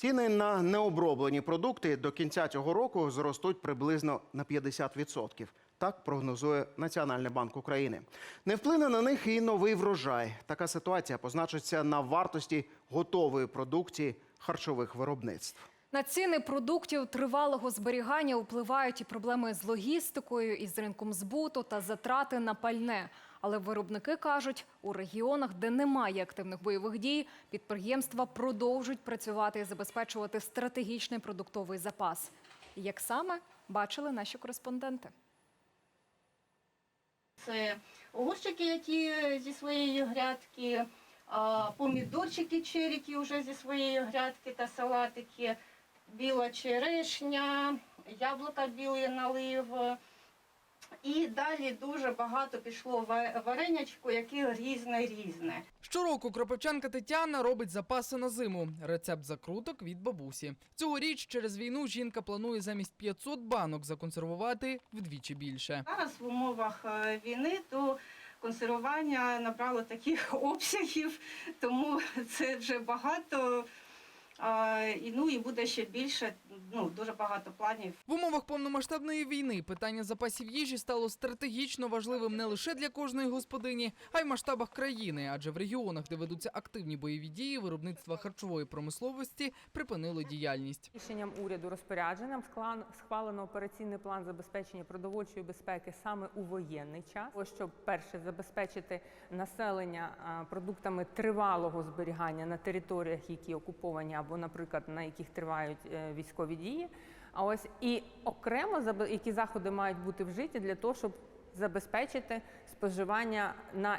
Ціни на необроблені продукти до кінця цього року зростуть приблизно на 50%. Так прогнозує Національний банк України. Не вплине на них і новий врожай. Така ситуація позначиться на вартості готової продукції харчових виробництв. На ціни продуктів тривалого зберігання впливають і проблеми з логістикою, і з ринком збуту та затрати на пальне. Але виробники кажуть, у регіонах, де немає активних бойових дій, підприємства продовжують працювати і забезпечувати стратегічний продуктовий запас. Як саме бачили наші кореспонденти. Це огурчики, які зі своєї грядки, помідорчики черіки вже зі своєї грядки та салатики, біла черешня, яблука білий налив. І далі дуже багато пішло ва- варенячку, яке різне-різне. Щороку кропивчанка Тетяна робить запаси на зиму. Рецепт закруток від бабусі. Цьогоріч через війну жінка планує замість 500 банок законсервувати вдвічі більше. Зараз в умовах е, війни то консервування набрало таких обсягів, тому це вже багато. І, ну і буде ще більше, ну дуже багато планів. В умовах повномасштабної війни питання запасів їжі стало стратегічно важливим не лише для кожної господині, а й в масштабах країни. Адже в регіонах, де ведуться активні бойові дії, виробництва харчової промисловості припинило діяльність. Рішенням уряду розпорядженням склан- схвалено операційний план забезпечення продовольчої безпеки саме у воєнний час, Ось щоб перше забезпечити населення продуктами тривалого зберігання на територіях, які окуповані, або, наприклад, на яких тривають е, військові дії. А ось і окремо які заходи мають бути вжиті для того, щоб забезпечити споживання на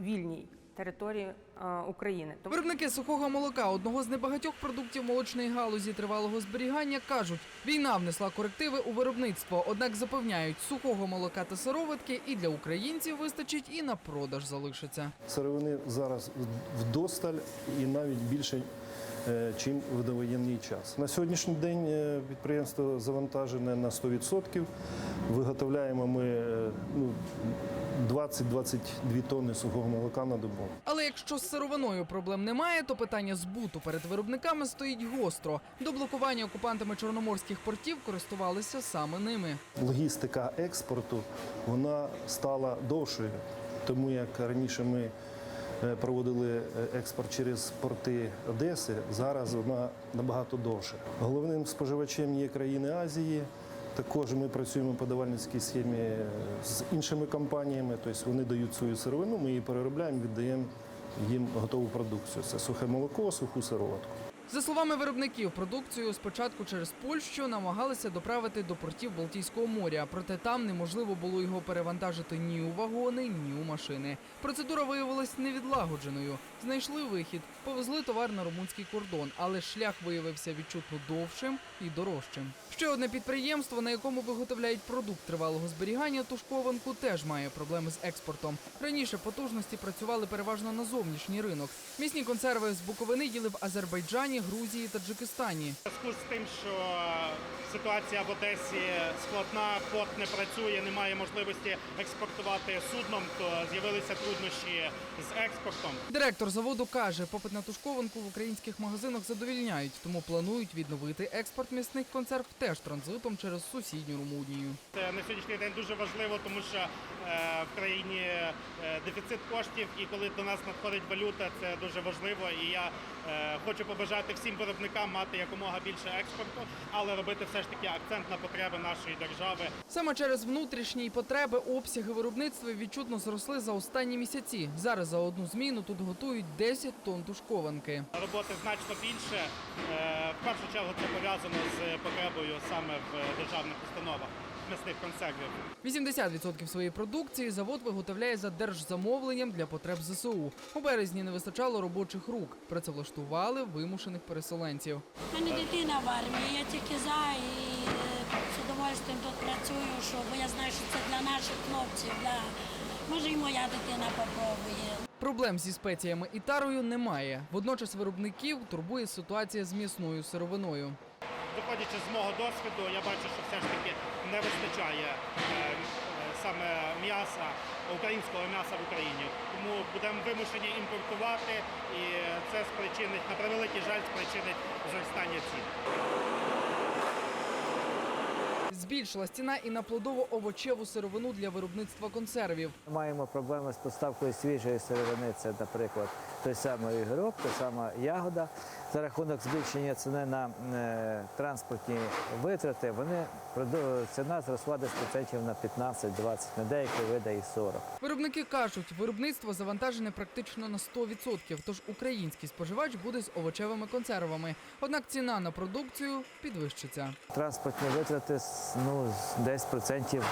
вільній території е, України. Тому- Виробники сухого молока, одного з небагатьох продуктів молочної галузі тривалого зберігання, кажуть, війна внесла корективи у виробництво. Однак запевняють, сухого молока та сироватки і для українців вистачить, і на продаж залишиться. Сировини зараз вдосталь і навіть більше, чим в довоєнний час. На сьогоднішній день е, підприємство завантажене на 100%. Виготовляємо ми е, ну, 20-22 тонни сухого молока на добу. Але якщо з сировиною проблем немає, то питання збуту перед виробниками стоїть гостро. До блокування окупантами чорноморських портів користувалися саме ними. Логістика експорту вона стала довшою, тому як раніше ми е, проводили е, експорт через порти Одеси, зараз вона набагато довше. Головним споживачем є країни Азії. Також ми працюємо по давальницькій схемі е, з іншими компаніями, тобто вони дають свою сировину, ми її переробляємо, віддаємо їм готову продукцію. Це сухе молоко, суху сироватку. За словами виробників, продукцію спочатку через Польщу намагалися доправити до портів Балтійського моря, проте там неможливо було його перевантажити ні у вагони, ні у машини. Процедура виявилась невідлагодженою. Знайшли вихід, повезли товар на румунський кордон, але шлях виявився відчутно довшим і дорожчим. Ще одне підприємство, на якому виготовляють продукт тривалого зберігання, тушкованку, теж має проблеми з експортом. Раніше потужності працювали переважно на зовнішній ринок. Місні консерви з Буковини їли в Азербайджані, Грузії, Таджикистані. Зв'язку з тим, що ситуація в Одесі складна, порт не працює, немає можливості експортувати судном, то з'явилися труднощі з експортом. Директор заводу каже, попит на тушкованку в українських магазинах задовільняють, тому планують відновити експорт м'ясних консерв теж транзитом через сусідню Румунію. Це на сьогоднішній день дуже важливо, тому що е, в країні е, дефіцит коштів, і коли до нас надходить валюта, це дуже важливо. І я е, хочу побажати всім виробникам мати якомога більше експорту, але робити все ж таки акцент на потреби нашої держави. Саме через внутрішні потреби обсяги виробництва відчутно зросли за останні місяці. Зараз за одну зміну тут готують 10 тонн тушкованки. Роботи значно більше. Е, В першу чергу це пов'язано з потребою саме в державних установах м'ясних консервів. 80% своєї продукції завод виготовляє за держзамовленням для потреб ЗСУ. У березні не вистачало робочих рук. Працевлаштували вимушених переселенців. У мене дитина в армії, я тільки за і е, з удовольствием тут працюю, що, бо я знаю, що це для наших хлопців. Для... Може і моя дитина попробує. Проблем зі спеціями і тарою немає. Водночас виробників турбує ситуація з м'ясною сировиною. Виходячи з мого досвіду, я бачу, що все ж таки не вистачає е, саме м'яса, українського м'яса в Україні. Тому будемо вимушені імпортувати, і це спричинить, на превеликий жаль, спричинить зростання цін. Збільшилась ціна і на плодово-овочеву сировину для виробництва консервів. Маємо проблеми з поставкою свіжої сировини. Це, наприклад, той самий огірок, та сама ягода. За рахунок збільшення ціни на е, транспортні витрати, вони ціна зросла десь процентів на 15-20, на деякі види і 40. Виробники кажуть, виробництво завантажене практично на 100%, тож український споживач буде з овочевими консервами. Однак ціна на продукцію підвищиться. Транспортні витрати ну, десь процентів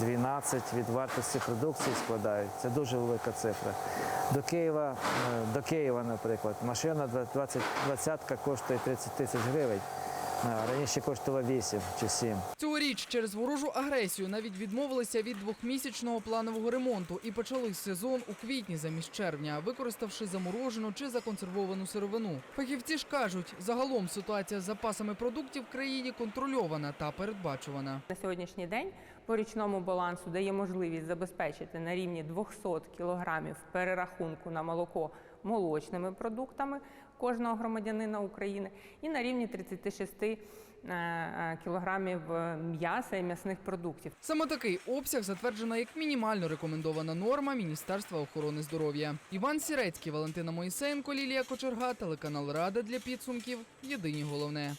12 від вартості продукції складають. Це дуже велика цифра. До Києва, е, до Києва, наприклад, машина 20, 20 коштує 30 тисяч гривень. Раніше коштувала 8 чи 7. Цьогоріч через ворожу агресію навіть відмовилися від двохмісячного планового ремонту і почали сезон у квітні замість червня, використавши заморожену чи законсервовану сировину. Фахівці ж кажуть, загалом ситуація з запасами продуктів в країні контрольована та передбачувана. На сьогоднішній день по річному балансу дає можливість забезпечити на рівні 200 кілограмів перерахунку на молоко молочними продуктами кожного громадянина України і на рівні 36 е, е, кілограмів е, м'яса і м'ясних продуктів. Саме такий обсяг затверджена як мінімально рекомендована норма Міністерства охорони здоров'я. Іван Сірецький, Валентина Моїсенко, Лілія Кочерга, телеканал Рада для підсумків. Єдині головне.